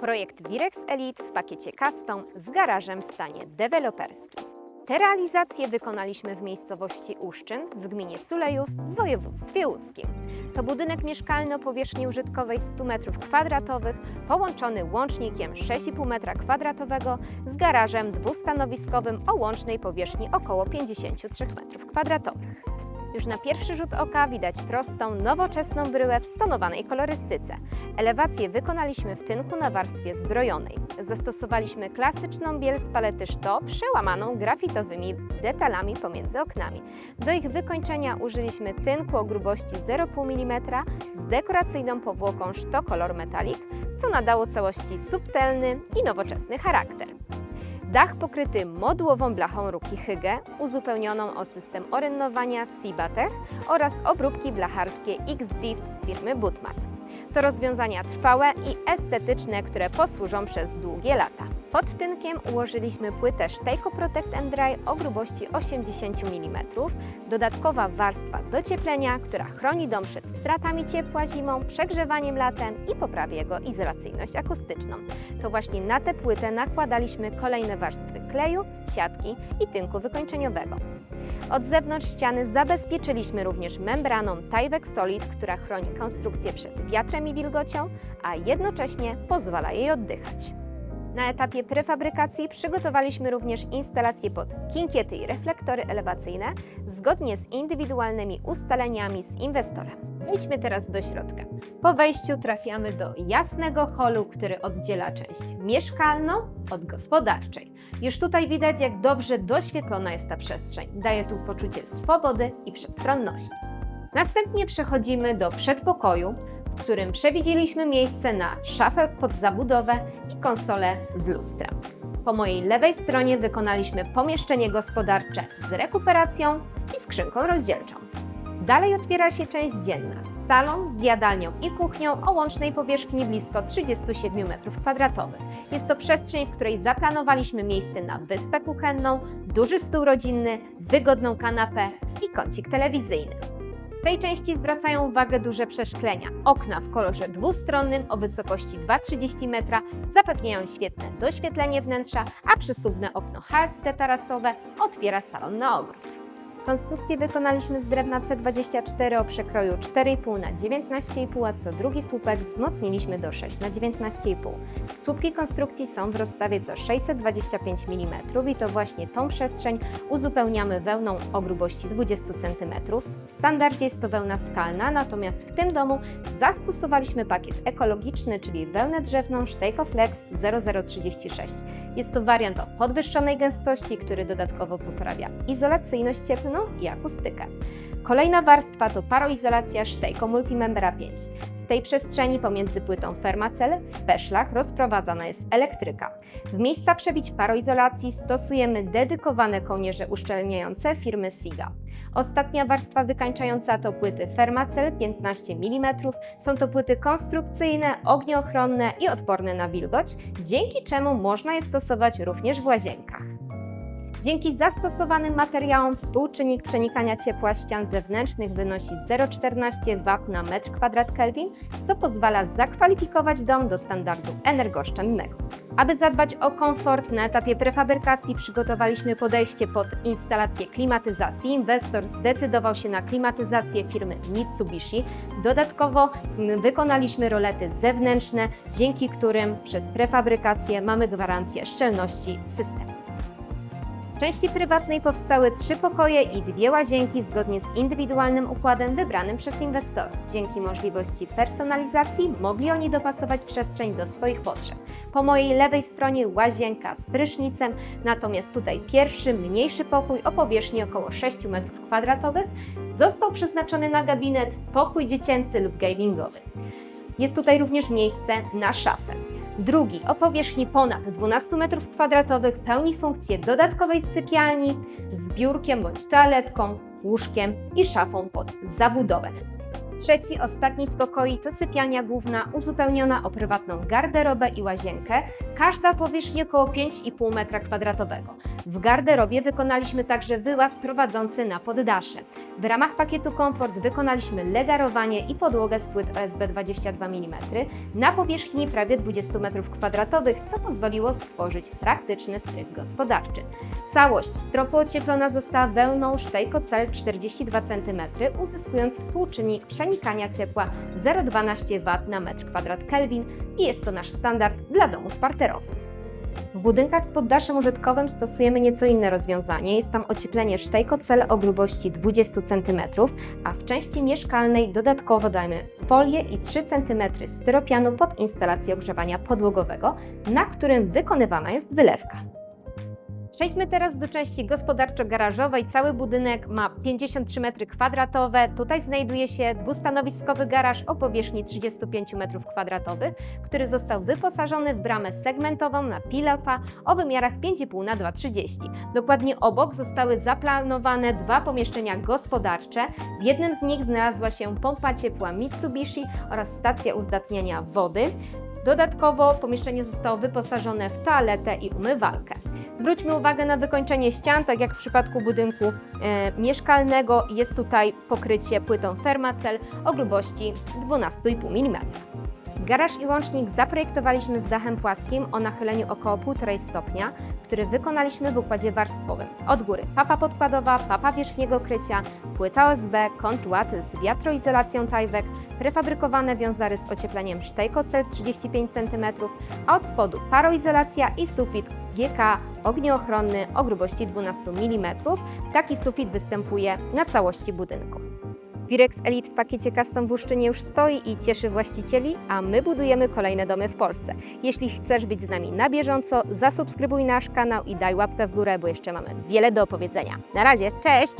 Projekt Virex Elite w pakiecie custom z garażem w stanie deweloperskim. Te realizacje wykonaliśmy w miejscowości Uszczyn w gminie Sulejów w województwie łódzkim. To budynek mieszkalny o powierzchni użytkowej 100 m2, połączony łącznikiem 6,5 m2 z garażem dwustanowiskowym o łącznej powierzchni około 53 m2. Już na pierwszy rzut oka widać prostą, nowoczesną bryłę w stonowanej kolorystyce. Elewację wykonaliśmy w tynku na warstwie zbrojonej. Zastosowaliśmy klasyczną biel z palety szto, przełamaną grafitowymi detalami pomiędzy oknami. Do ich wykończenia użyliśmy tynku o grubości 0,5 mm z dekoracyjną powłoką szto kolor metalik, co nadało całości subtelny i nowoczesny charakter. Dach pokryty modułową blachą Ruki Hygge, uzupełnioną o system orenowania Sibatech oraz obróbki blacharskie X-Drift firmy Butmat. To rozwiązania trwałe i estetyczne, które posłużą przez długie lata. Pod tynkiem ułożyliśmy płytę Stejko Protect Dry o grubości 80 mm, dodatkowa warstwa docieplenia, która chroni dom przed stratami ciepła zimą, przegrzewaniem latem i poprawia jego izolacyjność akustyczną. To właśnie na tę płytę nakładaliśmy kolejne warstwy kleju, siatki i tynku wykończeniowego. Od zewnątrz ściany zabezpieczyliśmy również membraną Tyvek Solid, która chroni konstrukcję przed wiatrem i wilgocią, a jednocześnie pozwala jej oddychać. Na etapie prefabrykacji przygotowaliśmy również instalacje pod kinkiety i reflektory elewacyjne zgodnie z indywidualnymi ustaleniami z inwestorem. Wejdźmy teraz do środka. Po wejściu trafiamy do jasnego holu, który oddziela część mieszkalną od gospodarczej. Już tutaj widać, jak dobrze doświetlona jest ta przestrzeń. Daje tu poczucie swobody i przestronności. Następnie przechodzimy do przedpokoju, w którym przewidzieliśmy miejsce na szafę pod zabudowę i konsolę z lustrem. Po mojej lewej stronie wykonaliśmy pomieszczenie gospodarcze z rekuperacją i skrzynką rozdzielczą. Dalej otwiera się część dzienna salą, jadalnią i kuchnią o łącznej powierzchni blisko 37 m2. Jest to przestrzeń, w której zaplanowaliśmy miejsce na wyspę kuchenną, duży stół rodzinny, wygodną kanapę i kącik telewizyjny. W tej części zwracają uwagę duże przeszklenia. Okna w kolorze dwustronnym o wysokości 2,30 m zapewniają świetne doświetlenie wnętrza, a przesuwne okno HST tarasowe otwiera salon na ogród. Konstrukcję wykonaliśmy z drewna C24 o przekroju 4,5 na 19,5, a co drugi słupek wzmocniliśmy do 6 na 19,5. Słupki konstrukcji są w rozstawie co 625 mm i to właśnie tą przestrzeń uzupełniamy wełną o grubości 20 cm. W standardzie jest to wełna skalna, natomiast w tym domu zastosowaliśmy pakiet ekologiczny, czyli wełnę drzewną Steico Flex 0036. Jest to wariant o podwyższonej gęstości, który dodatkowo poprawia izolacyjność cieplną i akustykę. Kolejna warstwa to paroizolacja Steico Multimembra 5. W tej przestrzeni pomiędzy płytą Fermacell w peszlach rozprowadzana jest elektryka. W miejsca przebić paroizolacji stosujemy dedykowane kołnierze uszczelniające firmy Siga. Ostatnia warstwa wykańczająca to płyty Fermacell 15 mm. Są to płyty konstrukcyjne, ogniochronne i odporne na wilgoć, dzięki czemu można je stosować również w łazienkach. Dzięki zastosowanym materiałom współczynnik przenikania ciepła ścian zewnętrznych wynosi 0,14 W na metr kwadrat Kelvin, co pozwala zakwalifikować dom do standardu energooszczędnego. Aby zadbać o komfort, na etapie prefabrykacji przygotowaliśmy podejście pod instalację klimatyzacji. Inwestor zdecydował się na klimatyzację firmy Mitsubishi. Dodatkowo mm, wykonaliśmy rolety zewnętrzne, dzięki którym przez prefabrykację mamy gwarancję szczelności systemu. W części prywatnej powstały trzy pokoje i dwie łazienki zgodnie z indywidualnym układem wybranym przez inwestorów. Dzięki możliwości personalizacji mogli oni dopasować przestrzeń do swoich potrzeb. Po mojej lewej stronie łazienka z prysznicem, natomiast tutaj pierwszy, mniejszy pokój o powierzchni około 6 m2 został przeznaczony na gabinet, pokój dziecięcy lub gamingowy. Jest tutaj również miejsce na szafę. Drugi o powierzchni ponad 12 m2 pełni funkcję dodatkowej sypialni z biurkiem bądź toaletką, łóżkiem i szafą pod zabudowę. Trzeci, ostatni z pokoi to sypialnia główna uzupełniona o prywatną garderobę i łazienkę. Każda powierzchni około 5,5 m2. W garderobie wykonaliśmy także wyłaz prowadzący na poddasze. W ramach pakietu komfort wykonaliśmy legarowanie i podłogę z płyt OSB 22 mm na powierzchni prawie 20 m2, co pozwoliło stworzyć praktyczny strych gospodarczy. Całość stropu ocieplona została wełną Stejko-Cel 42 cm, uzyskując współczynnik przenikania ciepła 0,12 W na metr kwadrat Kelvin i jest to nasz standard dla domów parterowych. W budynkach z poddaszem użytkowym stosujemy nieco inne rozwiązanie. Jest tam ocieplenie Stejko-Cel o grubości 20 cm, a w części mieszkalnej dodatkowo dajemy folię i 3 cm styropianu pod instalację ogrzewania podłogowego, na którym wykonywana jest wylewka. Przejdźmy teraz do części gospodarczo-garażowej. Cały budynek ma 53 m2. Tutaj znajduje się dwustanowiskowy garaż o powierzchni 35 m2, który został wyposażony w bramę segmentową na pilota o wymiarach 5,5 na 2,30. Dokładnie obok zostały zaplanowane dwa pomieszczenia gospodarcze. W jednym z nich znalazła się pompa ciepła Mitsubishi oraz stacja uzdatniania wody. Dodatkowo pomieszczenie zostało wyposażone w toaletę i umywalkę. Zwróćmy uwagę na wykończenie ścian, tak jak w przypadku budynku e, mieszkalnego jest tutaj pokrycie płytą Fermacell o grubości 12,5 mm. Garaż i łącznik zaprojektowaliśmy z dachem płaskim o nachyleniu około 1,5 stopnia, który wykonaliśmy w układzie warstwowym. Od góry papa podkładowa, papa wierzchniego krycia, płyta OSB, kontrłaty z wiatroizolacją Tyvek, prefabrykowane wiązary z ociepleniem Stejko-Cel 35 cm, a od spodu paroizolacja i sufit GK ogniochronny o grubości 12 mm. Taki sufit występuje na całości budynku. Wirex Elite w pakiecie Custom w Uszczynie już stoi i cieszy właścicieli, a my budujemy kolejne domy w Polsce. Jeśli chcesz być z nami na bieżąco, zasubskrybuj nasz kanał i daj łapkę w górę, bo jeszcze mamy wiele do opowiedzenia. Na razie, cześć!